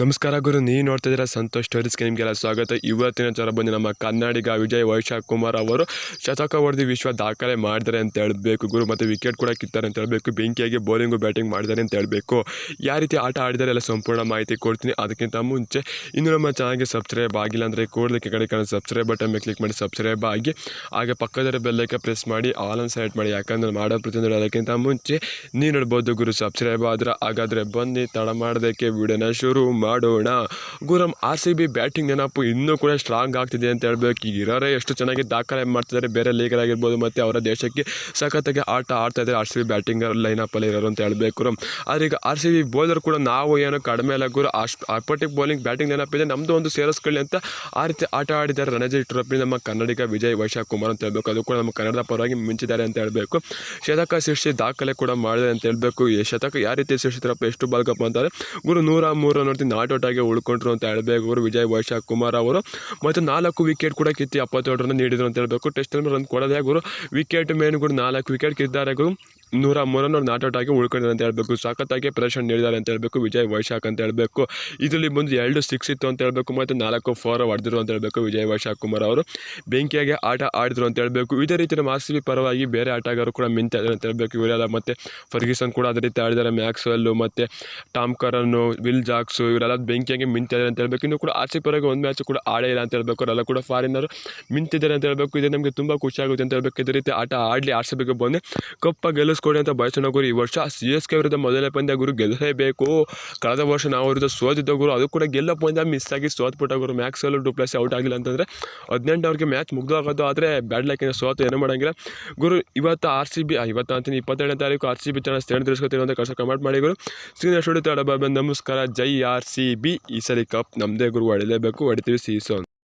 ನಮಸ್ಕಾರ ಗುರು, ನೀವು ನೋಡ್ತಾ ಇದ್ದೀರಾ ಸಂತೋಷ್ ಸ್ಟೋರೀಸ್ಗೆ ನಿಮಗೆಲ್ಲ ಸ್ವಾಗತ. ಇವತ್ತಿನ ಜ್ವರ ಬಂದು ನಮ್ಮ ಕನ್ನಡಿಗ ವಿಜಯ್ ವೈಶಾಖ್ ಕುಮಾರ್ ಅವರು ಶತಕ ಹೊಡೆದು ವಿಶ್ವ ದಾಖಲೆ ಮಾಡಿದ್ದಾರೆ ಅಂತ ಹೇಳಬೇಕು. ಗುರು, ಮತ್ತು ವಿಕೆಟ್ ಕೂಡ ಕಿತ್ತಾರೆ ಅಂತ ಹೇಳಬೇಕು. ಬೆಂಕಿಯಾಗಿ ಬೌಲಿಂಗು ಬ್ಯಾಟಿಂಗ್ ಮಾಡಿದ್ದಾರೆ ಅಂತ ಹೇಳಬೇಕು. ಯಾವ ರೀತಿ ಆಟ ಆಡಿದ್ದಾರೆ ಎಲ್ಲ ಸಂಪೂರ್ಣ ಮಾಹಿತಿ ಕೊಡ್ತೀನಿ. ಅದಕ್ಕಿಂತ ಮುಂಚೆ, ಇನ್ನು ನಮ್ಮ ಚಾನಲ್ಗೆ ಸಬ್ಸ್ಕ್ರೈಬ್ ಆಗಿಲ್ಲ ಅಂದರೆ ಕೂಡಲೇ ಕಡೆ ಕಡೆ ಸಬ್ಸ್ಕ್ರೈಬ್ ಬಟನ್ ಮೇಲೆ ಕ್ಲಿಕ್ ಮಾಡಿ ಸಬ್ಸ್ಕ್ರೈಬ್ ಆಗಿ. ಹಾಗೆ ಪಕ್ಕದ ಬೆಲ್ಲೈಕೆ ಪ್ರೆಸ್ ಮಾಡಿ ಆಲ್ ಅನ್ ಸೆಲೆಕ್ಟ್ ಮಾಡಿ. ಯಾಕಂದ್ರೆ ಮಾಡೋ ಪ್ರತಿಯೊಂದು ಅದಕ್ಕಿಂತ ಮುಂಚೆ ನೀವು ನೋಡ್ಬೋದು ಗುರು ಸಬ್ಸ್ಕ್ರೈಬ್ ಆದ್ರೆ ಹಾಗಾದರೆ ಬನ್ನಿ, ತಡ ಮಾಡೋದಕ್ಕೆ ವಿಡಿಯೋನ ಶುರು ಮಾಡೋಣ. ಗುರಂ ಆರ್ ಸಿ ಬಿ ಬ್ಯಾಟಿಂಗ್ ನೆನಪು ಇನ್ನೂ ಕೂಡ ಸ್ಟ್ರಾಂಗ್ ಆಗ್ತಿದೆ ಅಂತ ಹೇಳ್ಬೇಕು. ಈಗ ಇರೋರೇ ಎಷ್ಟು ಚೆನ್ನಾಗಿ ದಾಖಲೆ ಮಾಡ್ತಿದ್ದಾರೆ, ಬೇರೆ ಲೀಗರಾಗಿರ್ಬೋದು ಮತ್ತು ಅವರ ದೇಶಕ್ಕೆ ಸಖತ್ತಾಗಿ ಆಟ ಆಡ್ತಾ ಇದ್ದಾರೆ ಆರ್ ಸಿ ಬಿ ಬ್ಯಾಟಿಂಗ್ ಲೈನಪ್ಪಲ್ಲಿ ಇರೋರು ಅಂತ ಹೇಳ್ಬೇಕು ಆದರೆ ಈಗ ಆರ್ ಸಿ ಬಿ ಬೌಲರ್ ಕೂಡ ನಾವು ಏನೋ ಕಡಿಮೆ ಅಲ್ಲ ಗುರು. ಅಷ್ಟು ಬೌಲಿಂಗ್ ಬ್ಯಾಟಿಂಗ್ ನೆನಪಿದೆ ನಮ್ಮದು ಒಂದು ಸೇರಿಸ್ಕೊಳ್ಳಿ ಅಂತ ಆ ರೀತಿ ಆಟ ಆಡಿದ್ದಾರೆ ರಣಜಿ ಟ್ರೋಫಿ ನಮ್ಮ ಕನ್ನಡಿಗ ವಿಜಯ್ ವೈಶಾಖ್ ಕುಮಾರ್ ಅಂತ ಹೇಳ್ಬೇಕು. ಅದು ಕೂಡ ನಮ್ಮ ಕನ್ನಡದ ಪರವಾಗಿ ಮಿಂಚಿದ್ದಾರೆ ಅಂತ ಹೇಳಬೇಕು. ಶತಕ ಸೃಷ್ಟಿ ದಾಖಲೆ ಕೂಡ ಮಾಡಿದೆ ಅಂತ ಹೇಳಬೇಕು. ಶತಕ ಯಾವ ರೀತಿ ಸೃಷ್ಟಿತಾರಪ್ಪ ಎಷ್ಟು ಬಾಲ್ಕಪ್ಪ ಅಂತಾರೆ? ಗುರು ನೂರ ಮೂರು ನೋಡ್ತೀನಿ ನಾಟ್ ಔಟ್ ಆಗಿ ಉಳ್ಕೊಂಡ್ರು ಅಂತ ಹೇಳಬೇಕು ಗುರು ವಿಜಯ್, ವೈಶಾಖ್, ಕುಮಾರ್ ಅವರು. ಮತ್ತು ನಾಲ್ಕು ವಿಕೆಟ್ ಕೂಡ ಕಿತ್ತಿ ಎಪ್ಪತ್ತೇಳು ರನ್ ನೀಡಿದ್ರು ಅಂತ ಹೇಳಬೇಕು. ಟೆಸ್ಟ್ ರನ್ ಕೊಡೋದೇ ಗುರು ವಿಕೆಟ್ ಮೇನ್ ಕೂಡ ನಾಲ್ಕು ವಿಕೆಟ್ ಕಿದ್ದಾರೆ ಗುರು ನೂರ ಮೂರನ್ನೂರು ನಾಟ್ ಔಟ್ ಆಗಿ ಉಳ್ಕೊಂಡಿದ್ದಾರೆ ಅಂತ ಹೇಳಬೇಕು ಸಖತ್ತಾಗಿ ಪ್ರದರ್ಶನ ನೀಡಿದ್ದಾರೆ ಅಂತ ಹೇಳಬೇಕು ವಿಜಯ್ ವೈಶಾಖ್ ಅಂತ ಹೇಳಬೇಕು ಇದರಲ್ಲಿ ಬಂದು ಎರಡು ಸಿಕ್ಸ್ ಇತ್ತು ಅಂತ ಹೇಳಬೇಕು ಮತ್ತು ನಾಲ್ಕು ಫೋರ್ ಹೊಡೆದಿರು ಅಂತ ಹೇಳಬೇಕು ವಿಜಯ್ ವೈಶಾಖ್ ಕುಮಾರ್ ಅವರು ಬೆಂಕಿಯಾಗಿ ಆಟ ಆಡಿದ್ರು ಅಂತ ಹೇಳಬೇಕು ಇದೇ ರೀತಿ ನಮ್ಮ ಸಿ ಪರವಾಗಿ ಬೇರೆ ಆಟಗಾರರು ಕೂಡ ಮಿಂತಿದ್ದಾರೆ ಅಂತ ಹೇಳಬೇಕು ಇವರೆಲ್ಲ ಮತ್ತು ಫರ್ಗಿಸನ್ ಕೂಡ ಅದೇ ರೀತಿ ಆಡಿದ್ದಾರೆ ಮ್ಯಾಕ್ಸ್ವೆಲ್ಲು ಮತ್ತು ಟಾಮ್ ಕರನ್ನು ವಿಲ್ ಜಾಕ್ಸು ಇವರೆಲ್ಲ ಬೆಂಕಿಯಾಗಿ ಮಿಂತಿದ್ದಾರೆ ಅಂತ ಹೇಳಬೇಕು ಇನ್ನು ಕೂಡ ಆರ್ ಸಿ ಪರವಾಗಿ ಒಂದು ಮ್ಯಾಚ್ ಕೂಡ ಆಡೇ ಇಲ್ಲ ಅಂತ ಹೇಳಬೇಕು ಅವರೆಲ್ಲ ಕೂಡ ಫಾರಿನರು ಮಿಂತಿದ್ದಾರೆ ಅಂತ ಹೇಳಬೇಕು ಇದು ನಮಗೆ ತುಂಬ ಖುಷಿಯಾಗುತ್ತೆ ಅಂತ ಹೇಳಬೇಕು ಇದೇ ರೀತಿ ಆಟ ಆಡಲಿ ಆರ್ ಸಿ ಬಂದು ಕಪ್ಪ ಗೆಲ್ಲಿಸ್ಕೊಡಿ ಅಂತ ಬಯಸೋಣ ಗುರು. ಈ ವರ್ಷ ಸಿ ಎಸ್ ಕೆ ವಿರುದ್ಧ ಮೊದಲನೇ ಪಂದ್ಯ ಗುರು ಗೆಲ್ಲಲೇಬೇಕು. ಕಳೆದ ವರ್ಷ ನಾವು ವಿರುದ್ಧ ಸೋತಿದ್ದ ಗುರು, ಅದು ಕೂಡ ಗೆಲ್ಲ ಪಂದ್ಯ ಮಿಸ್ ಆಗಿ ಸೋತ್ಬಿಟ್ಟ ಗುರು. ಮ್ಯಾಕ್ಸಲ್ಲೂ ಡುಪ್ಲಸ್ ಔಟ್ ಆಗಿಲ್ಲ ಅಂತಂದರೆ ಹದಿನೆಂಟು ಅವ್ರಿಗೆ ಮ್ಯಾಚ್ ಮುಗ್ದೋಗೋದು ಆದರೆ ಬ್ಯಾಡ್ ಲೈಕಿನ ಸೋತು ಏನೂ ಮಾಡೋಂಗಿಲ್ಲ. ಗುರು, ಇವತ್ತು ಆರ್ ಸಿ ಬಿ ಇವತ್ತು ಅಂತೀನಿ ಇಪ್ಪತ್ತೆರಡನೇ ತಾರೀಕು R C B channel stand ತಿಳಿಸ್ಕೊತೀನಿ ಅಂತ ಕಷ್ಟ ಕಮೆಂಟ್ ಮಾಡಿ ಗುರು. ಸ್ಕ್ರೀನ್ ಸ್ಟುಡಿಯೋ ತಡ ನಮಸ್ಕಾರ. ಜೈ ಆರ್ ಸಿ ಬಿ ಈ ಸರಿ ಕಪ್ ನಮ್ಮದೇ ಗುರು, ಹೊಡಿಲೇಬೇಕು. ಹೊಡಿತೀವಿ ಸೀಸೋನ್